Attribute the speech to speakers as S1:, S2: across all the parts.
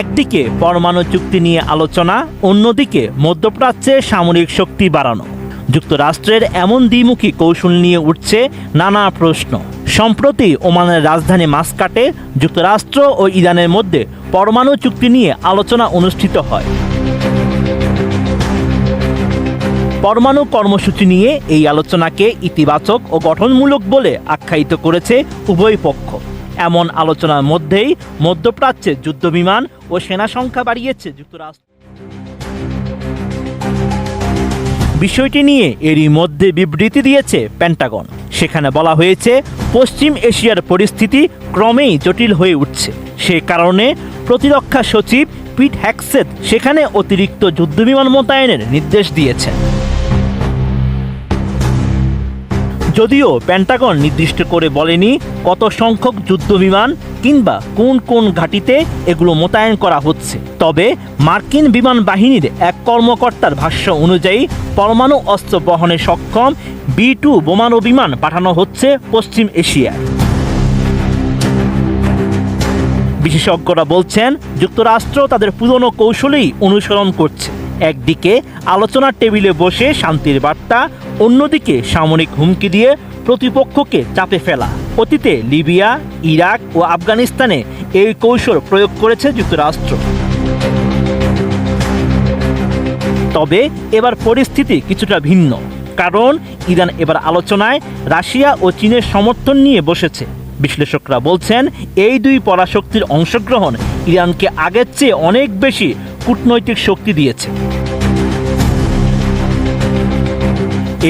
S1: একদিকে পরমাণু চুক্তি নিয়ে আলোচনা, অন্যদিকে মধ্যপ্রাচ্যে সামরিক শক্তি বাড়ানো। যুক্তরাষ্ট্রের এমন দ্বিমুখী কৌশল নিয়ে উঠছে নানা প্রশ্ন। সম্প্রতি ওমানের রাজধানী মাস্কাটে যুক্তরাষ্ট্র ও ইরানের মধ্যে পরমাণু চুক্তি নিয়ে আলোচনা অনুষ্ঠিত হয়। পরমাণু কর্মসূচি নিয়ে এই আলোচনাকে ইতিবাচক ও গঠনমূলক বলে আখ্যায়িত করেছে উভয় পক্ষ। এমন আলোচনার মধ্যেই মধ্যপ্রাচ্যে যুদ্ধবিমান ও সেনা সংখ্যা বাড়িয়েছে যুক্তরাষ্ট্র। বিষয়টি নিয়ে এরই মধ্যে বিবৃতি দিয়েছে পেন্টাগন সেখানে বলা হয়েছে, পশ্চিম এশিয়ার পরিস্থিতি ক্রমেই জটিল হয়ে উঠছে। সে কারণে প্রতিরক্ষা সচিব পিট হ্যাকসেট সেখানে অতিরিক্ত যুদ্ধবিমান মোতায়েনের নির্দেশ দিয়েছেন। যদিও পেন্টাগন নির্দিষ্ট করে বলেনি কত সংখ্যক যুদ্ধবিমান কিংবা কোন কোন ঘাঁটিতে এগুলো মোতায়েন করা হচ্ছে। তবে মার্কিন বিমান বাহিনীর এক কর্মকর্তার ভাষ্য অনুযায়ী পরমাণু অস্ত্র বহনে সক্ষম বি টু বোমাণু বিমান পাঠানো হচ্ছে পশ্চিম এশিয়ায়। বিশেষজ্ঞরা বলছেন, যুক্তরাষ্ট্র তাদের পুরনো কৌশলেই অনুসরণ করছে। একদিকে আলোচনার টেবিলে বসে শান্তির বার্তা, অন্যদিকে সামরিক হুমকি দিয়ে প্রতিপক্ষকে চাপে ফেলা। অতীতে লিবিয়া, ইরাক ও আফগানিস্তানে এই কৌশল প্রয়োগ করেছে যুক্তরাষ্ট্র। তবে এবার পরিস্থিতি কিছুটা ভিন্ন, কারণ ইরান এবার আলোচনায় রাশিয়া ও চীনের সমর্থন নিয়ে বসেছে। বিশ্লেষকরা বলছেন, এই দুই পরাশক্তির অংশগ্রহণ ইরানকে আগের চেয়ে অনেক বেশি কূটনৈতিক শক্তি দিয়েছে।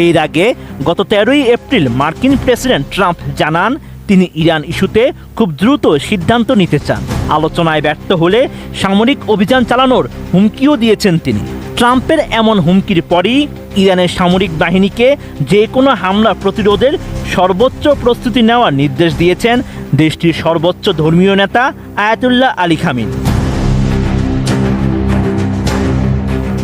S1: এর আগে গত তেরোই এপ্রিল মার্কিন প্রেসিডেন্ট ট্রাম্প জানান তিনি ইরান ইস্যুতে খুব দ্রুত সিদ্ধান্ত নিতে চান। আলোচনায় ব্যর্থ হলে সামরিক অভিযান চালানোর হুমকিও দিয়েছেন তিনি। ট্রাম্পের এমন হুমকির পরই ইরানের সামরিক বাহিনীকে যে কোনো হামলা প্রতিরোধের সর্বোচ্চ প্রস্তুতি নেওয়ার নির্দেশ দিয়েছেন দেশটির সর্বোচ্চ ধর্মীয় নেতা আয়াতুল্লাহ আলী খামিন।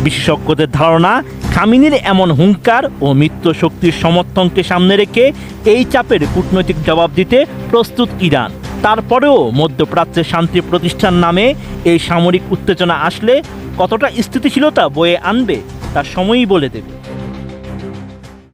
S1: বিশেষজ্ঞদের ধারণা, খামিনির এমন হুঙ্কার ও মিত্র শক্তির সমর্থনকে সামনে রেখে এই চাপের কূটনৈতিক জবাব দিতে প্রস্তুত ইরান। তারপরেও মধ্যপ্রাচ্যে শান্তি প্রতিষ্ঠান নামে এই সামরিক উত্তেজনা আসলে কতটা স্থিতিশীলতা বয়ে আনবে তার সময়ই বলে দেবে।